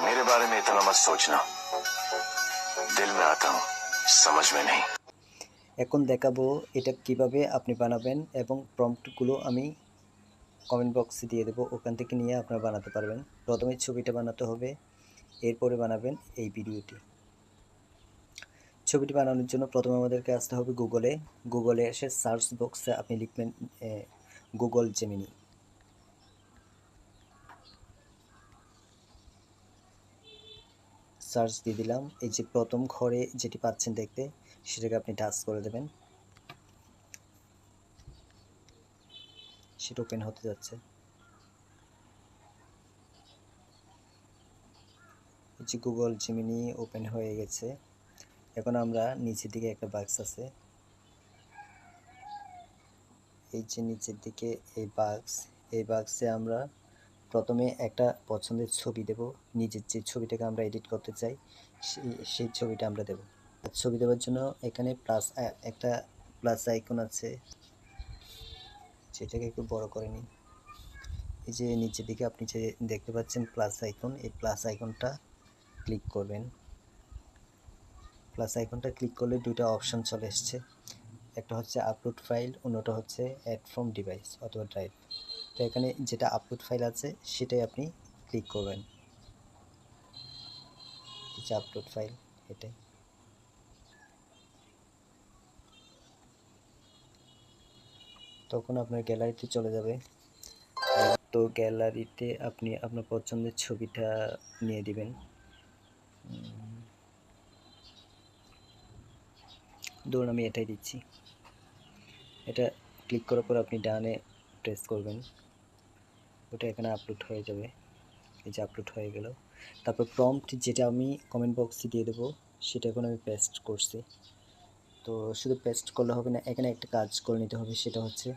मेरे बारे में इतना मत सोचना दिल में आता हूँ समझ में नहीं এখন দেখাবো এটা কিভাবে আপনি বানাবেন এবং প্রম্পটগুলো আমি কমেন্ট বক্সে দিয়ে দেবো ওখান থেকে নিয়ে আপনারা বানাতে পারবেন প্রথমে ছবিটা বানাতে হবে এরপরে বানাবেন এই ভিডিওটি ছবিটি বানানোর জন্য প্রথমে আমাদেরকে আসতে হবে গুগলে গুগলে এসে সার্চ বক্সে আপনি লিখবেন গুগল জেমিনি সার্চ দিয়ে দিলাম। এই যে প্রথম ঘরে যেটি পাচ্ছেন দেখতে, সেটাকে আপনি টাচ করে দেবেন। সেটা ওপেন হতে যাচ্ছে। এই যে গুগল জিমিনি ওপেন হয়ে গেছে। এখন আমরা নিচের দিকে একটা বাক্স আছে। এই যে নিচের দিকে এই বাক্স এই বাক্সে আমরা প্রথমে একটা পছন্দের ছবি দেব। নিজের যে ছবিটাকে আমরা এডিট করতে চাই সেই ছবিটা আমরা দেব। ছবি দেওয়ার জন্য এখানে প্লাস একটা প্লাস আইকন আছে। সেটাকে একটু বড় করে নিই। এই যে নিচের দিকে আপনি যে দেখতে পাচ্ছেন প্লাস আইকন এই প্লাস আইকনটা ক্লিক করবেন। প্লাস আইকনটা ক্লিক করলে দুটো অপশন চলে এসছে। একটা হচ্ছে আপলোড ফাইল অন্যটা হচ্ছে অ্যাড ফ্রম ডিভাইস অথবা ড্রাইভ তো এখানে যেটা আপলোড ফাইল আছে, সেটাই আপনি ক্লিক করবেন। আপলোড ফাইল এটাই। তখন আপনার গ্যালারিতে চলে যাবে। তো গ্যালারিতে আপনি আপনার পছন্দের ছবিটা নিয়ে দিবেন। ধরুন আমি এটাই দিচ্ছি। এটা ক্লিক করার পর আপনি ডানে প্রেস করবেন। ওটা এখানে আপলোড হয়ে যাবে। এই যে আপলোড হয়ে গেল। তারপর প্রম্পট যেটা আমি কমেন্ট বক্সে দিয়ে দেবো, সেটা এখন আমি পেস্ট করছি। তো শুধু পেস্ট করলে হবে না, এখানে একটা কাজ করে নিতে হবে, সেটা হচ্ছে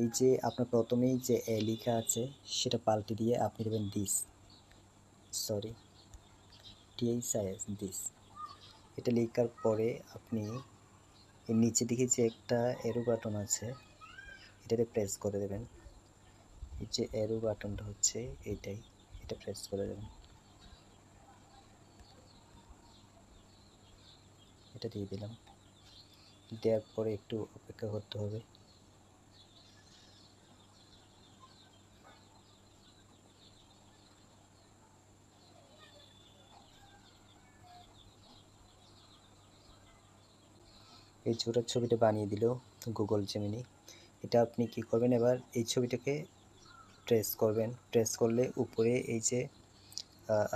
এই যে আপনার প্রথমেই যে এ লেখা আছে, সেটা পাল্টে দিয়ে আপনি দেবেন দিস সরি টিএইচআইএস দিস এটা লেখার পরে আপনি এর নিচের দিকে যে একটা এরো আছে এটাতে প্রেস করে দেবেন। এই যে এরো বাটনটা হচ্ছে এইটাই, এটা প্রেস করে দেবেন। এটা দিয়ে দিলাম। দেওয়ার পরে একটু অপেক্ষা করতে হবে। এই ছোটার ছবিটা বানিয়ে দিল গুগল জেমিনি এটা আপনি কি করবেন? এবার এই ছবিটাকে ট্রেস করবেন। ট্রেস করলে উপরে এই যে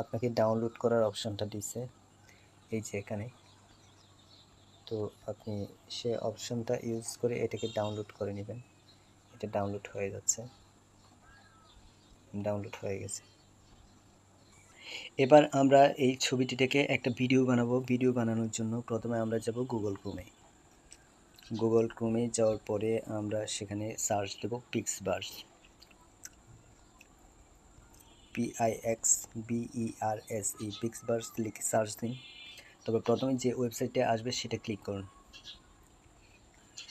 আপনাকে ডাউনলোড করার অপশানটা দিছে। এই যে এখানে। তো আপনি সে অপশানটা ইউজ করে এটাকে ডাউনলোড করে নেবেন। এটা ডাউনলোড হয়ে যাচ্ছে। ডাউনলোড হয়ে গেছে। এবার আমরা এই ছবিটি থেকে একটা ভিডিও বানাবো। ভিডিও বানানোর জন্য প্রথমে আমরা যাব গুগল ক্রোমে গুগল ক্রোমে যাওয়ার পরে আমরা সেখানে সার্চ দেব Pix Bars PIX BERS E Pix Bars লিখে সার্চ দিন। তবে প্রথমে যে ওয়েবসাইটে আসবে সেটা ক্লিক করুন।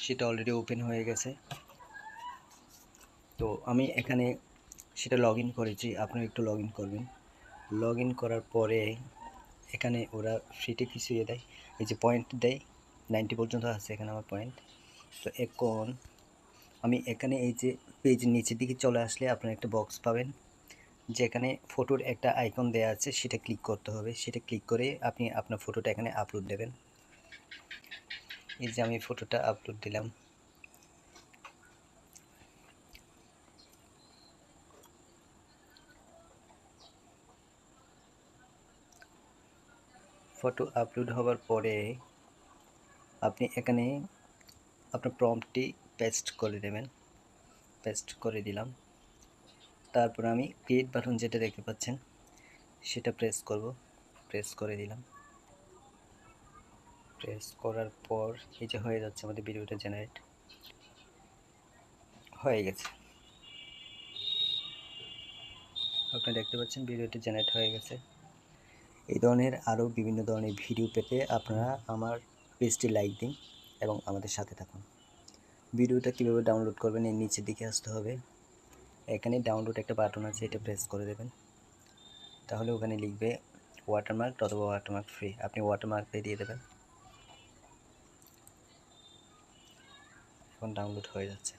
সেটা অলরেডি ওপেন হয়ে গেছে। তো আমি এখানে সেটা লগ ইন করেছি আপনি একটু লগ ইন করবেন। লগ ইন করার পরে এখানে ওরা ফ্রিতে কিছু ইয়ে দেয়। এই যে পয়েন্ট দেয় নাইনটি পর্যন্ত আছে এখানে আমার পয়েন্ট তো এখন আমি এখানে এই যে পেজ নিচের দিকে চলে আসলে আপনার একটা বক্স পাবেন, যেখানে ফটোর একটা আইকন দেওয়া আছে, সেটা ক্লিক করতে হবে। সেটা ক্লিক করে আপনি আপনার ফটোটা এখানে আপলোড দেবেন। এই যে আমি ফটোটা আপলোড দিলাম। ফটো আপলোড হওয়ার পরে আপনি এখানে আপনার প্রম্পটটি পেস্ট করে দেবেন পেস্ট করে দিলাম। তারপর আমি ক্রিয়েট বাটন যেটা দেখতে পাচ্ছেন, সেটা প্রেস করব। প্রেস করে দিলাম। প্রেস করার পর এই যে হয়ে যাচ্ছে আমাদের ভিডিওটা জেনারেট হয়ে গেছে। আপনি দেখতে পাচ্ছেন ভিডিওটি জেনারেট হয়ে গেছে। এই ধরনের আরও বিভিন্ন ধরনের ভিডিও পেতে আপনারা আমার পেজটি লাইক দিন এবং আমাদের সাথে থাকুন। ভিডিওটা কীভাবে ডাউনলোড করবেন এর নিচের দিকে আসতে হবে। এখানে ডাউনলোড একটা বাটন আছে, এটা প্রেস করে দেবেন। তাহলে ওখানে লিখবে ওয়াটারমার্ক অথবা ওয়াটারমার্ক ফ্রি আপনি ওয়াটারমার্ক দিয়ে দেবেন। এখন ডাউনলোড হয়ে যাচ্ছে।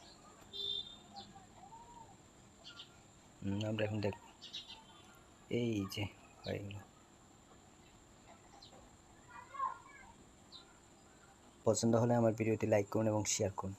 আমরা এখন দেখ এই যে, হয়ে গেল। পছন্দ হলে আমার ভিডিওটি লাইক করুন এবং শেয়ার করুন।